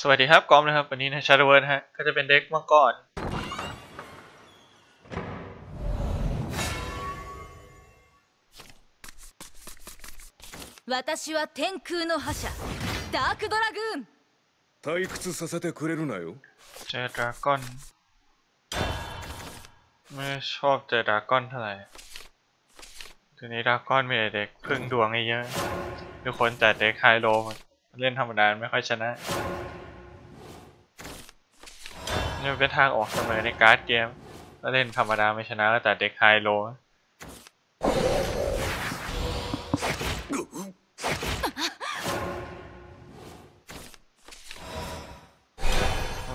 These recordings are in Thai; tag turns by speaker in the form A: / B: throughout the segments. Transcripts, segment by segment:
A: สวัสดีครับกอมนะครับ วันนี้ในชาร์เวิร์ดฮะ ก็จะเป็นเด็กมังกร
B: 私は天空の覇者ダークドラグーン
C: 退屈させてくれるなよ
A: เจอดราก้อน ไม่ชอบเจอดราก้อนเท่าไหร่ทีนี้ดราก้อนมีแต่เด็กพึ่งดวงเยอะๆทุกคนแต่เด็กไฮโลเล่นธรรมดาไม่ค่อยชนะ นี่มันเป็นทางออกเสมอในการ์ดเกมถ้าเล่นธรรมดาไม่ชนะก็แต่เด็กไฮโล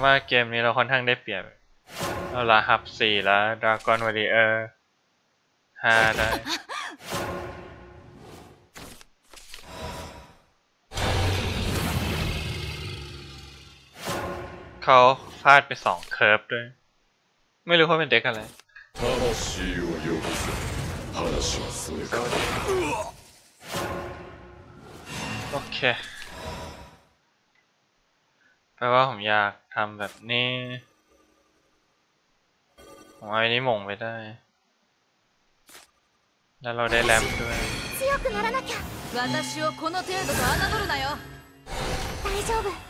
A: ว่าเกมนี้เราค่อนข้างได้เปรียบเราลาฮับสี่แล้วดราก้อนวอริเออร์ห้าได้เขา ฟาดไปสองเคิร์ฟด้วย ไม่รู้ว่าเป็นเด็กอะไร
C: 魂を呼ぶぜ話はそれか
A: โอเค แปลว่าผมอยากทำแบบนี้ ผมเอาอันนี้หม่งไปได้ แล้วเราได้แรมด้วย
B: 強くならなきゃ私をこの程度と侮るなよ大丈夫ドラゴンさん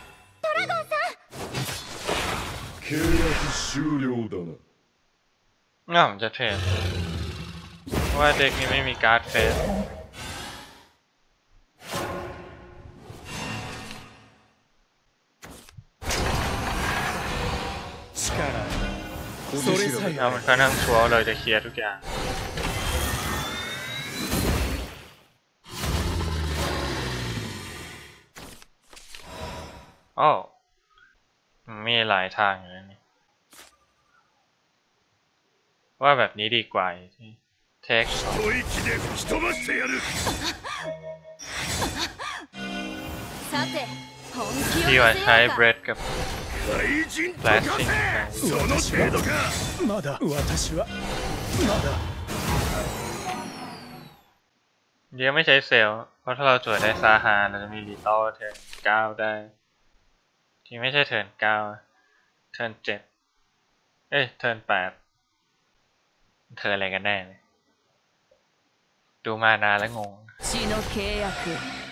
C: 契約終了だな
A: ง่าผมจะเทรดเพราะว่าเด็กนี้ไม่มีการ์ดเฟส
C: それさえ
A: เอามันค่อนข้างชัวร์เลยจะเคลียร์ทุกอย่าง โอ้มัน มีหลายทางเลยนี่ว่าแบบนี้ดีกว่าที่เทคที่ว่าใช้เบรดกับแฟลชิ่งเดี๋ยวไม่ใช้เซลเพราะถ้าเราจวดได้ซาฮาเราจะมีรีตอลแทนก้าวได้ ที่ไม่ใช่เทิร์นเก้าเทิร์นเจ็ดเอ้ยเทิร์นแปดเทิร์นอะไรกันแน่เนี่ยดูมานานแล้วงง
B: 血の契約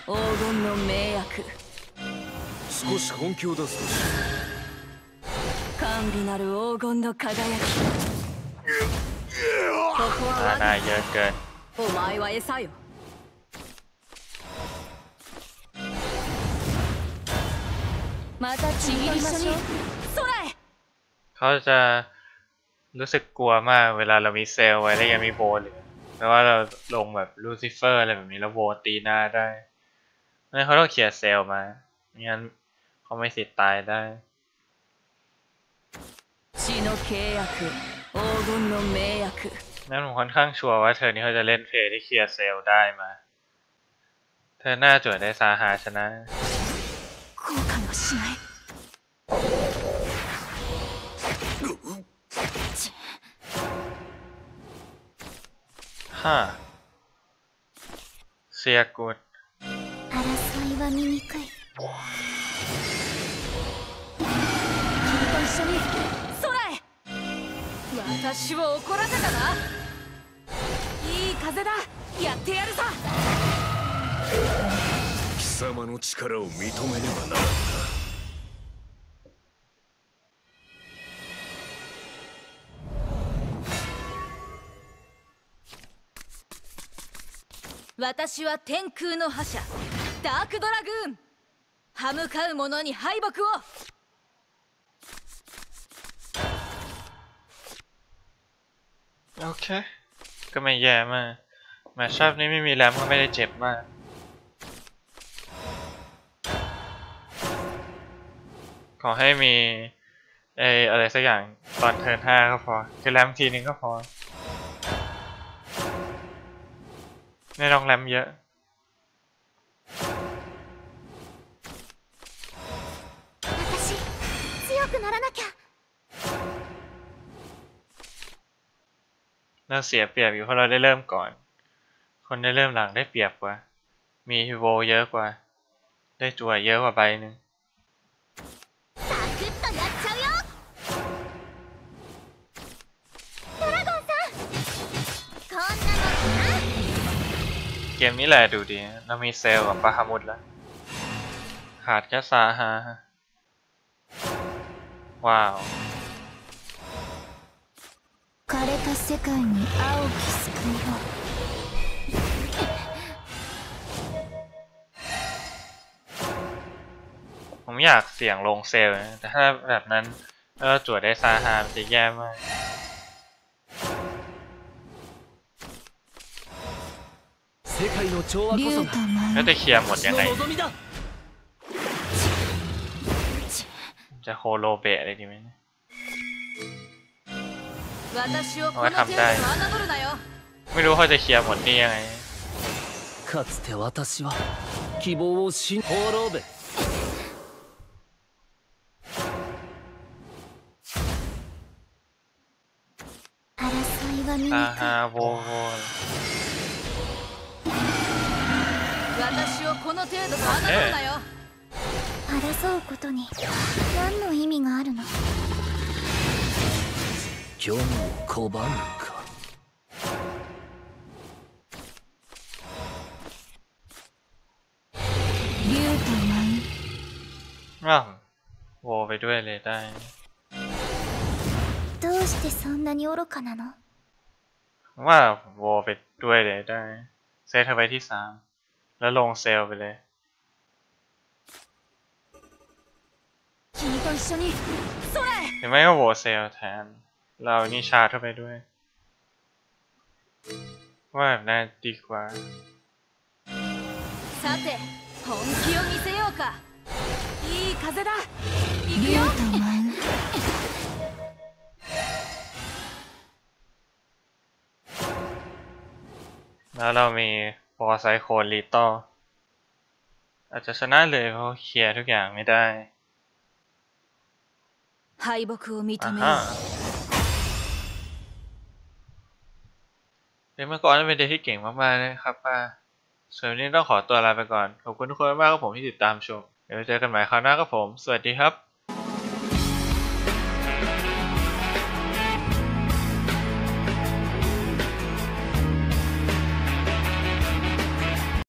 B: 黄金の名約
C: 少し本気を出すとし
B: 甘美なる黄金の輝きここ
A: มา
B: は
A: นา
B: 我
A: เยอะเกิน
B: お前は餌よ
A: เขาจะรู้สึกกลัวมากเวลาเรามีเซลไว้แล้วยังมีโบหรือแม้ว่าเราลงแบบลูซิเฟอร์อะไรแบบนี้แล้วโบตีหน้าได้นั่นเขาต้องเขียเซลมาไม่งั้นเขาไม่สิทธิ์ตายได้นั่นผมค่อนข้างชัวร์ว่าเธอนี่เขาจะเล่นเพลย์ที่เคลียร์เซลได้มา เธอหน้าจวดได้สาหาชนะ
B: しない。
A: はあ。せやこ
B: 争いはい。君と一緒に空へ。私を怒らせたな。いい風だ。やってやる
C: ぞ様の力を認めねばならん
B: 私は天空の覇者ダークドラグーン歯向かう者に敗北を
A: โอเค ก็ไม่แย่มากแมชชัพนี้ไม่มีแรมก็ไม่ได้เจ็บมาก ขอให้มีเอออะไรสักอย่างตอนเทิร์นห้าก็พอคือแรมทีนึงก็พอไม่ต้องแรมเยอะ เราเสียเปรียบอยู่เพราะเราได้เริ่มก่อน คนได้เริ่มหลังได้เปรียบกว่า มีฮิโวเยอะกว่า ได้จั่วเยอะกว่าใบหนึ่ง เกมนี้แหละดูดี เรามีเซลล์กับปาฮามุดแล้ว ขาดแค่ซาฮาว้าว
B: 枯れた世界に青き救いを
A: ผมอยากเสี่ยงลงเซลล์นะแต่ถ้าแบบนั้นแล้วเราจวดได้ซาฮามันจะแย่มาก แล้วจะเคลียร์หมด
D: 私
A: ยัง
D: の
A: ไง
D: 望みだ
A: จะโคโลเบะอะไรดีไหมเนี่ย
B: 私をこの
A: おい
B: 程度と
A: 噛みたい
B: 侮るなよ
A: ไม่รู้เขาจะเคลียร์หมดนี่ยังไง
D: かつて私は希望を信滅べ
B: 争いは見
A: ซาฮาโวโว
B: 私をこの程度と侮るなよ争うことに何の意味があるの
D: 虚無を拒むか
B: 竜と舞
A: ร่างโวไปด้วยเลยได้
B: どうしてそんなに愚かなの
A: ว่าโวไปด้วยเลยได้ เซตเธอไปที่สาม แล้วลงเซลล์ไปเลย
B: 君と一緒に空へ
A: หรือไม่ก็โวเซลล์แทน เรานี่ชาร์จเข้าไปด้วย ว่าแบบน่าดีกว่า
B: さて本気を見せようかいい風だ行くよと舞
A: แล้วเรามีโ ปรไซโคนลีโตอาจจะชนะเลยเพราะเคลียร์ทุกอย่างไม่ได้
B: 敗北を認
A: อ่า
B: めよ
A: ฮะ
B: う
A: เดมเมื่อก่อนเป็นเด็กที่เก่งมากๆนะครับป้าส่วนวันนี้ต้องขอตัวลาไปก่อน ขอบคุณทุกคนมากครับผมที่ติดตามชม เดี๋ยวไว้เจอกันใหม่คราวหน้าครับผม สวัสดีครับ